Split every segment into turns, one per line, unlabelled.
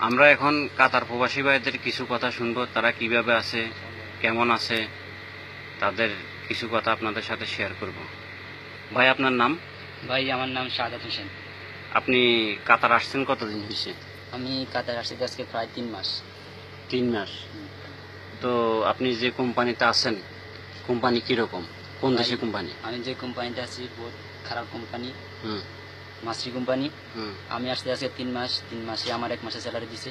আমরা এখন কাতার প্রবাসী ভাইদের কিছু কথা শুনব তারা কীভাবে আছে কেমন আছে তাদের কিছু কথা আপনাদের সাথে শেয়ার করব। ভাই আপনার নাম?
ভাই আমার নাম শাহাদাত হোসেন।
আপনি কাতার আসছেন কতদিন হয়েছে
আমি কাতার আসছি আজকে প্রায় তিন মাস।
তিন মাস? তো আপনি যে কোম্পানিতে আছেন কোম্পানি কীরকম? কোন দেশে কোম্পানি?
আমি যে কোম্পানিতে আছি বহুত খারাপ কোম্পানি।
হুম।
মাসরি কোম্পানি। আমি আসতে আজকে তিন মাস তিন মাসে আমার এক মাসে স্যালারি দিছে।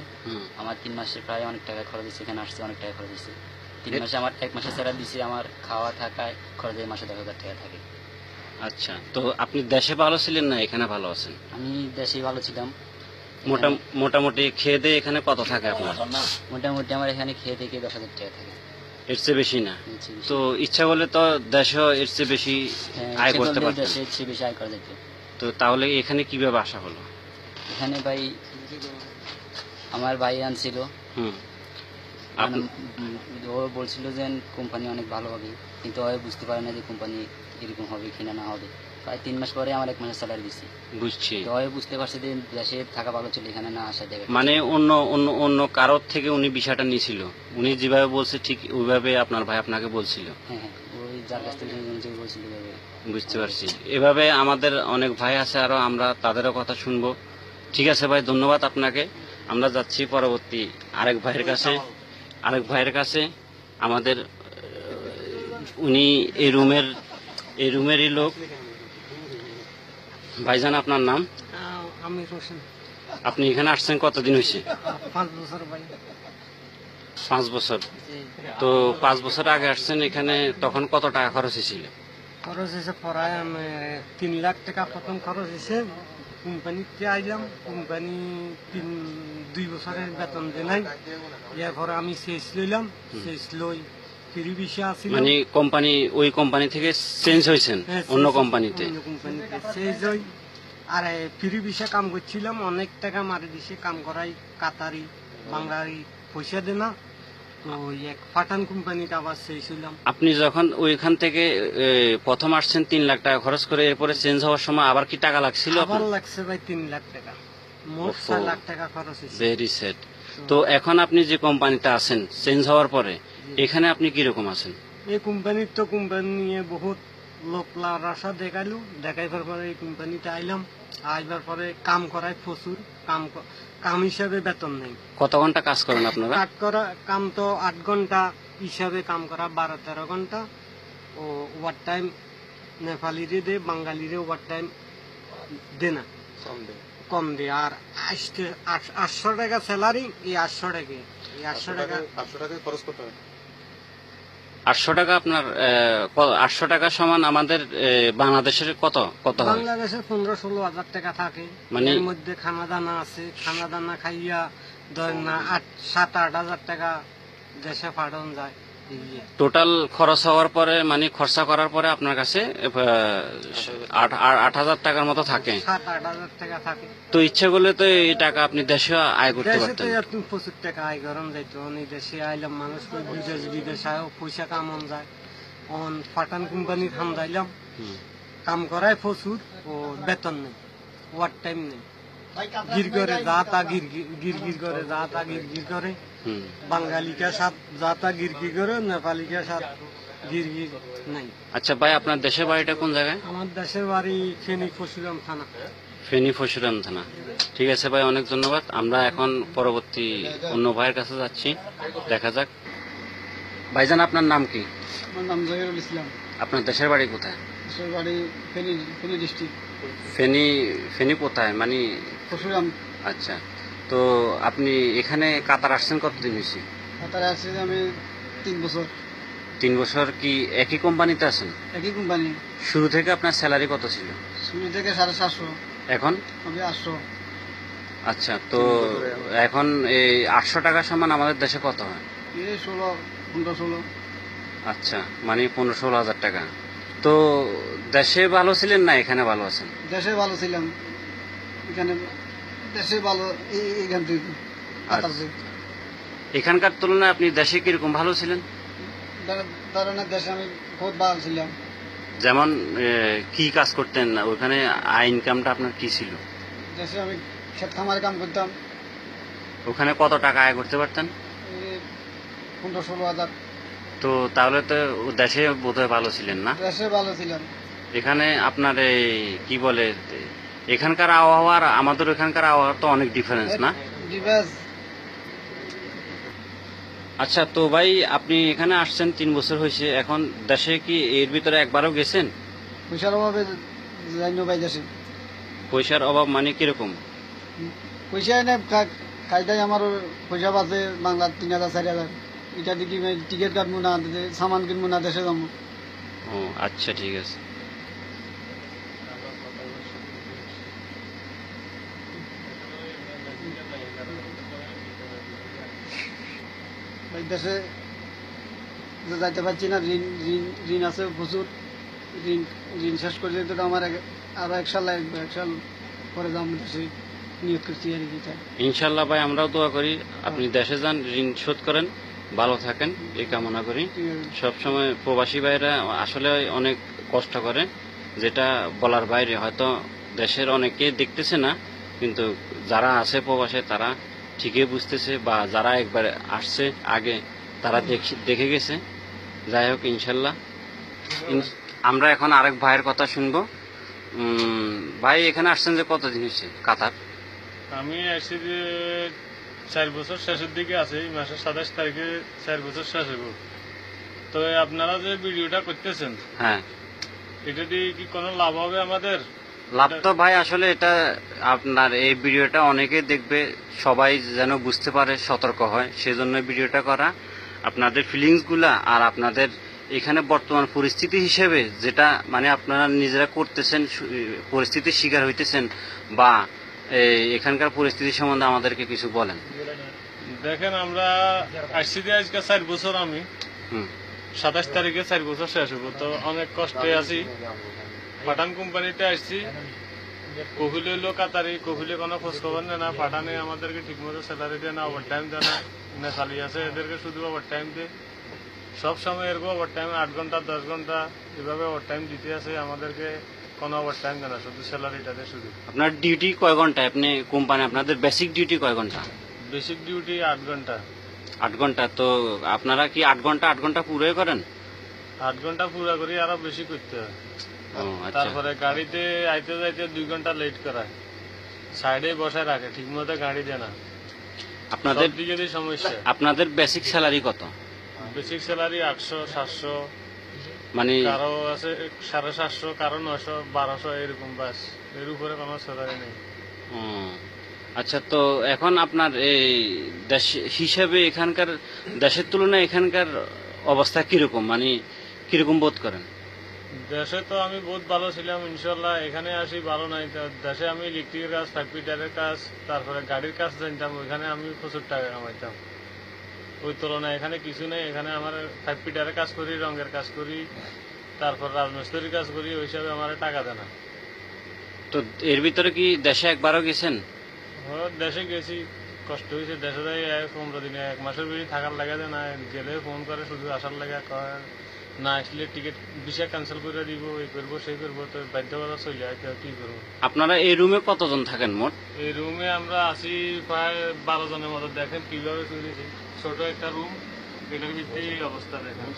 আমার তিন মাসে প্রায় অনেক টাকা খরচ দিচ্ছে এখানে আসছে অনেক টাকা খরচ দিচ্ছে তিন মাসে আমার এক মাসে স্যালারি দিছে আমার খাওয়া থাকায় খরচে মাসে দশ হাজার টাকা থাকে।
আচ্ছা তো আপনি দেশে ভালো ছিলেন না এখানে ভালো আছেন?
আমি দেশেই ভালো ছিলাম।
মোটা মোটামুটি খেয়ে দিয়ে এখানে কত থাকে আপনার?
মোটামুটি আমার এখানে খেয়ে থেকে দশ হাজার টাকা থাকে।
এর চেয়ে বেশি না? তো ইচ্ছা করলে তো দেশেও এর চেয়ে বেশি
হ্যাঁ,
আয় করতে পারতেন।
দেশে চেয়ে বেশি আয় করা যেত।
তো তাহলে এখানে কীভাবে আসা হলো?
এখানে ভাই আমার ভাই আনছিল।
হুম।
ও বলছিল যে কোম্পানি অনেক ভালো হবে। কিন্তু ও বুঝতে পারে না যে কোম্পানি এরকম হবে কিনা না হবে। প্রায় তিন মাস পরে আমার এক মাসের স্যালারি দিছি।
বুঝছি।
তো ও বুঝতে পারছে যে দেশে থাকা ভালো ছিল এখানে না আসা যাবে
মানে অন্য অন্য অন্য কারোর থেকে উনি বিষয়টা নিয়েছিল উনি যেভাবে বলছে ঠিক ওইভাবে আপনার ভাই আপনাকে বলছিল।
হ্যাঁ হ্যাঁ। যার কাছ থেকে যে বলছিল
বুঝতে পারছি। এভাবে আমাদের অনেক ভাই আছে আরও আমরা তাদেরও কথা শুনব। ঠিক আছে ভাই ধন্যবাদ আপনাকে। আমরা যাচ্ছি পরবর্তী আরেক ভাইয়ের কাছে। আরেক ভাইয়ের কাছে। আমাদের উনি এই রুমের এই রুমেরই লোক। ভাইজান আপনার নাম?
আমি
আপনি এখানে আসছেন কতদিন হয়েছে
পাঁচ বছর ভাই।
পাঁচ বছর। তো পাঁচ বছর আগে আসছেন এখানে তখন কত টাকা খরচ হয়েছিল?
খরচ হয়েছে প্রায় আমি তিন লাখ টাকা প্রথম খরচ হয়েছে। কোম্পানিতে আইলাম কোম্পানি তিন দুই বছরের বেতন দে নাই। এরপরে আমি শেষ লইলাম শেষ লই ফ্রি বিষয় আসিল
মানে কোম্পানি ওই কোম্পানি থেকে চেঞ্জ হয়েছেন
হ্যাঁ,
অন্য কোম্পানিতে?
অন্য কোম্পানিতে শেষ হই। আর ফ্রি বিষয় কাম করছিলাম অনেক টাকা মারি দিছে কাম করাই কাতারি বাংলারি পয়সা দে না তো এক পাঠান কোম্পানিতে আবার হইলাম।
আপনি যখন ওইখান থেকে প্রথম আসছেন তিন লাখ টাকা খরচ করে এরপরে চেঞ্জ হওয়ার সময় আবার কি টাকা লাগছিল
আবার লাগছে ভাই তিন লাখ টাকা। মোট। ছয় লাখ টাকা খরচ হয়েছে
ভেরি সেট তো এখন আপনি যে কোম্পানিতে আছেন চেঞ্জ হওয়ার পরে এখানে আপনি কীরকম আছেন?
এই কোম্পানির তো কোম্পানি নিয়ে বহুত লোক লার আশা দেখাইলো। দেখাইবার পরে এই কোম্পানিতে আইলাম। আইবার পরে কাম করায় প্রচুর। কাম ক- কাম হিসাবে বেতন নেই।
কত ঘণ্টা কাজ করেন আপনারা?
কাজ করা কাম তো আট ঘণ্টা হিসাবে কাম করা বারো তেরো ঘণ্টা। ও ওভার টাইম নেপালিরে দে বাঙালিরে ওভার টাইম দে না। কম দে। আর আটশো আটশো টাকা স্যালারি এই আটশো টাকা এই আটশো টাকা
আটশো টাকা আপনার আটশো টাকা সমান আমাদের বাংলাদেশের কত কত বাংলাদেশের
বাংলাদেশে পনেরো ষোলো হাজার টাকা থাকে।
মানে-
এর মধ্যে খানা দানা আছে। খানা দানা খাইয়া ধরেন না আট সাত আট হাজার টাকা দেশে পাঠানো যায়।
টোটাল খরচ হওয়ার পরে মানে খরচা করার পরে আপনার কাছে আট হাজার টাকার মতো থাকে। তো ইচ্ছে করলে তো এই টাকা আপনি দেশে আয় করতে
তো
পারতেন।
প্রচুর টাকা আয় গরম যাইতো। অনেক দেশে আইলাম মানুষ বিদেশ বিদেশ আয় পয়সা কামন যায়। অন ফাটান কোম্পানি খাম যাইলাম। কাম করায় প্রচুর ও বেতন নেই ওয়ার টাইম নেই। গির করে যা তা গির গির গির করে যা তা গির গির করে।
হুম।
বাঙালি কে সাথ যাতা গিরগি করে নেপালি কে সাথ গিরগি নাই।
আচ্ছা ভাই আপনার দেশের বাড়িটা কোন জায়গায়?
আমার দেশের বাড়ি ফেনী পশুরাম থানা।
ফেনী ফসুরাম থানা। ঠিক আছে ভাই অনেক ধন্যবাদ। আমরা এখন পরবর্তী অন্য ভাইয়ের কাছে যাচ্ছি। দেখা যাক। ভাইজান আপনার নাম কি?
আমার নাম জহিরুল ইসলাম।
আপনার দেশের বাড়ি কোথায়?
দেশের বাড়ি ফেনী ফেনী ডিস্ট্রিক্ট।
ফেনী ফেনী কোথায়? মানে
পশুরাম।
আচ্ছা। তো আপনি এখানে কাতার আসছেন কতদিন হয়েছে?
কাতারে আছি আমি তিন বছর।
তিন বছর কি একই কোম্পানিতে আছেন?
একই কোম্পানি।
শুরু থেকে আপনার স্যালারি কত ছিল?
শুরু থেকে সাড়ে সাতশো।
এখন?
আমি আটশো।
আচ্ছা তো এখন এই আটশো টাকা সমান আমাদের দেশে কত হয়?
এই ষোলো পনেরো ষোলো।
আচ্ছা মানে পনেরো ষোলো হাজার টাকা। তো দেশে ভালো ছিলেন না এখানে ভালো আছেন?
দেশে ভালো ছিলাম। এখানে দেশে ভালো এইখান থেকে
এখানকার তুলনায় আপনি দেশে কীরকম ভালো ছিলেন?
দেশে আমি বহুত ভালো ছিলাম।
যেমন কি কাজ করতেন? ওখানে আয় ইনকামটা আপনার কি ছিল?
দেশে আমি ক্ষেত খামারে কাম করতাম।
ওখানে কত টাকা আয় করতে পারতেন?
পনেরো ষোলো হাজার।
তো তাহলে তো দেশে বোধহয় ভালো ছিলেন না?
দেশে ভালো ছিলাম।
এখানে আপনার এই কি বলে এখানকার আবহাওয়া আর আমাদের এখানকার আবহাওয়া তো অনেক ডিফারেন্স না? আচ্ছা তো ভাই আপনি এখানে আসছেন তিন বছর হয়েছে। এখন দেশে কি এর ভিতরে একবারও গেছেন?
পয়সার অভাবে যাইনো ভাই দেশে।
পয়সার অভাব মানে কীরকম?
পয়সা এনে খাইতাই আমার পয়সা বাঁচে বাংলার তিন হাজার চারি হাজার। এটা দেখি টিকিট কাটবো না সামান কিনবো না দেশে যাব।
ও আচ্ছা ঠিক আছে।
দেশে যাইতে পারছি না ঋণ ঋণ ঋণ আছে প্রচুর। ঋণ ঋণ শেষ করে দিতে তো আমার এক- আরও এক সাল লাগবে এক সাল পরে যাব দেশে নিয়োগ করছি আর কি
ইনশাল্লাহ ভাই আমরাও দোয়া করি আপনি দেশে যান ঋণ শোধ করেন ভালো থাকেন এই কামনা করি। সবসময় প্রবাসী ভাইরা আসলে অনেক কষ্ট করে যেটা বলার বাইরে হয়তো দেশের অনেকে দেখতেছে না কিন্তু যারা আছে প্রবাসে তারা ঠিকই বুঝতেছে বা যারা একবার আসছে আগে তারা দেখে- দেখে গেছে। যাই হোক ইনশাল্লাহ। আমরা এখন আরেক ভাইয়ের কথা শুনব। ভাই এখানে আসছেন যে কতদিন হয়েছে? কাতার?
আমি আসছি যে চার বছর শেষের দিকে আছি মাসের সাতাশ তারিখে চার বছর শেষ হইব। তো আপনারা যে ভিডিওটা করতেছেন
হ্যাঁ।
এটা দিয়ে কি কোনো লাভ হবে আমাদের?
লাভ তো ভাই আসলে এটা আপনার এই ভিডিওটা অনেকে দেখবে সবাই যেন বুঝতে পারে সতর্ক হয় সেজন্য ভিডিওটা করা। আপনাদের ফিলিংসগুলা আর আপনাদের এখানে বর্তমান পরিস্থিতি হিসেবে যেটা মানে আপনারা নিজেরা করতেছেন পরিস্থিতির শিকার হইতেছেন বা এখানকার পরিস্থিতি সম্বন্ধে আমাদেরকে কিছু বলেন।
দেখেন আমরা আসছি আজকে চার বছর আমি।
হুম।
সাতাশ তারিখে চার বছর শেষ হইব তো অনেক কষ্টে আছি। পাঠান কোম্পানিতে আসছি। কহিল হইল কাতারি কহিলে কোনো খোঁজ খবর নেয় না। পাঠানে আমাদেরকে ঠিকমতো স্যালারি দেয় না ওভার টাইম দেয় না। না আছে এদেরকে শুধু ওভার টাইম দেয়। সব সময় এরকম ওভার টাইম আট ঘণ্টা দশ ঘণ্টা এভাবে ওভার টাইম দিতে আছে। আমাদেরকে কোনো ওভার টাইম দেয় না শুধু স্যালারিটা দেয় শুধু।
আপনার ডিউটি কয় ঘণ্টা? আপনি কোম্পানি আপনাদের বেসিক ডিউটি কয় ঘণ্টা?
বেসিক ডিউটি আট ঘণ্টা।
আট ঘণ্টা তো আপনারা কি আট ঘণ্টা আট ঘণ্টা পুরোই করেন?
আট ঘণ্টা পুরো করি আরও বেশি করতে হয়। তারপরে গাড়িতে আইতে যাইতে দুই ঘণ্টা লেট করায় সাইডে বসায় রাখে ঠিক মতো গাড়ি দেয় না।
আপনাদের
দিয়ে সমস্যা।
আপনাদের বেসিক স্যালারি কত?
বেসিক স্যালারি আটশো সাতশো।
মানে
কারও আছে সাড়ে সাতশো কারও নশো বারোশো এরকম বাসের উপরে কোনো স্যালারি নেই।
আচ্ছা তো এখন আপনার এই দেশ হিসাবে এখানকার দেশের তুলনায় এখানকার অবস্থা কীরকম? মানে কীরকম বোধ করেন?
দেশে তো আমি বহুত ভালো ছিলাম ইনশাল্লাহ এখানে আসি ভালো নাই। দেশে আমি ইলেকট্রিকের কাজ ফাইভ কাজ তারপরে গাড়ির কাজ জানতাম ওইখানে আমি প্রচুর টাকা কামাইতাম। ওই তুলনায় এখানে কিছু নেই এখানে আমার ফাইভ কাজ করি রঙের কাজ করি তারপর রাজমিস্ত্রির কাজ করি ওই হিসাবে আমার টাকা দেয় না।
তো এর ভিতরে কি দেশে একবারও গেছেন?
ও, দেশে গেছি কষ্ট হয়েছে দেশে যাই পনেরো দিনে এক মাসের বেশি থাকার লাগে না গেলে ফোন করে শুধু আসার লাগে কয় না আসলে টিকিট ভিসা ক্যান্সেল করে দিব এই করব সেই করব তো বাধ্যকতা চলে তো কি করব?
আপনারা এই রুমে কতজন থাকেন মোট?
এই রুমে আমরা আছি প্রায় বারো জনের মতো দেখেন কীভাবে চলেছি। ছোট একটা রুম এটার ভিতরে এই অবস্থা দেখেন।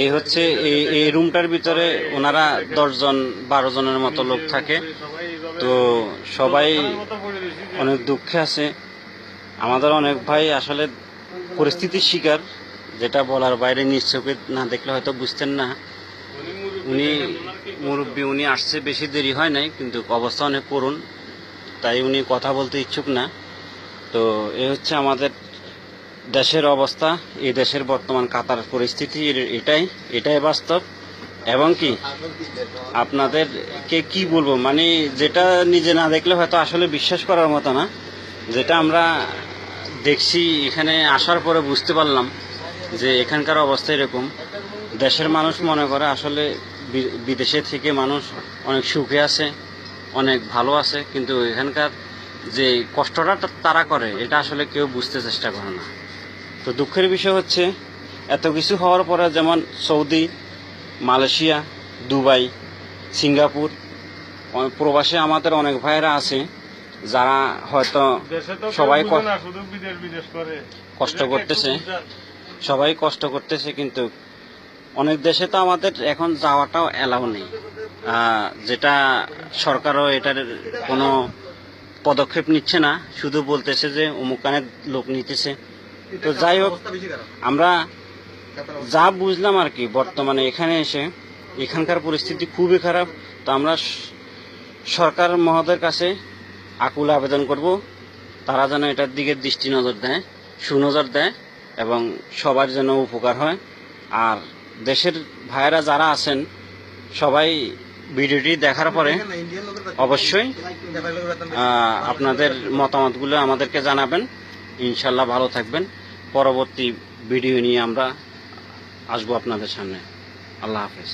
এই হচ্ছে এই এই রুমটার ভিতরে ওনারা দশজন বারো জনের মতো লোক থাকে। তো সবাই অনেক দুঃখে আছে। আমাদের অনেক ভাই আসলে পরিস্থিতির শিকার। যেটা বলার বাইরে নিজ চোখে না দেখলে হয়তো বুঝতেন না।
উনি মুরব্বী,
উনি আসছে বেশি দেরি হয় নাই, কিন্তু অবস্থা অনেক করুন তাই উনি কথা বলতে ইচ্ছুক না। তো এ হচ্ছে আমাদের দেশের অবস্থা, এই দেশের বর্তমান কাতার পরিস্থিতি এটাই এটাই বাস্তব। এবং কি, আপনাদেরকে কি বলব মানে যেটা নিজে না দেখলে হয়তো আসলে বিশ্বাস করার মতো না, যেটা আমরা দেখছি, এখানে আসার পরে বুঝতে পারলাম। যে এখানকার অবস্থা এরকম দেশের মানুষ মনে করে আসলে বিদেশে থেকে মানুষ অনেক সুখে আছে অনেক ভালো আছে কিন্তু এখানকার যে কষ্টটা তারা করে এটা আসলে কেউ বুঝতে চেষ্টা করে না। তো দুঃখের বিষয় হচ্ছে এত কিছু হওয়ার পরে যেমন সৌদি মালয়েশিয়া দুবাই সিঙ্গাপুর প্রবাসে আমাদের অনেক ভাইয়েরা আছে যারা হয়তো সবাই কষ্ট করতেছে। সবাই কষ্ট করতেছে, কিন্তু অনেক দেশে তো আমাদের এখন যাওয়াটাও অ্যালাউ নেই। যেটা সরকারও এটার কোনো পদক্ষেপ নিচ্ছে না, শুধু বলতেছে যে অমুকানের লোক নিতেছে। তো যাই হোক, আমরা যা বুঝলাম আর কি, বর্তমানে এখানে এসে এখানকার পরিস্থিতি খুবই খারাপ। তো আমরা সরকার মহোদয়ের কাছে আকুল আবেদন করব। তারা যেন এটার দিকে দৃষ্টি নজর দেয়, সুনজর দেয়। এবং সবার যেন উপকার হয়। আর দেশের ভাইয়েরা যারা আছেন, সবাই ভিডিওটি দেখার পরে অবশ্যই আপনাদের মতামতগুলো আমাদেরকে জানাবেন। ইনশাল্লাহ ভালো থাকবেন। পরবর্তী ভিডিও নিয়ে আমরা আসব আপনাদের সামনে। আল্লাহ হাফেজ।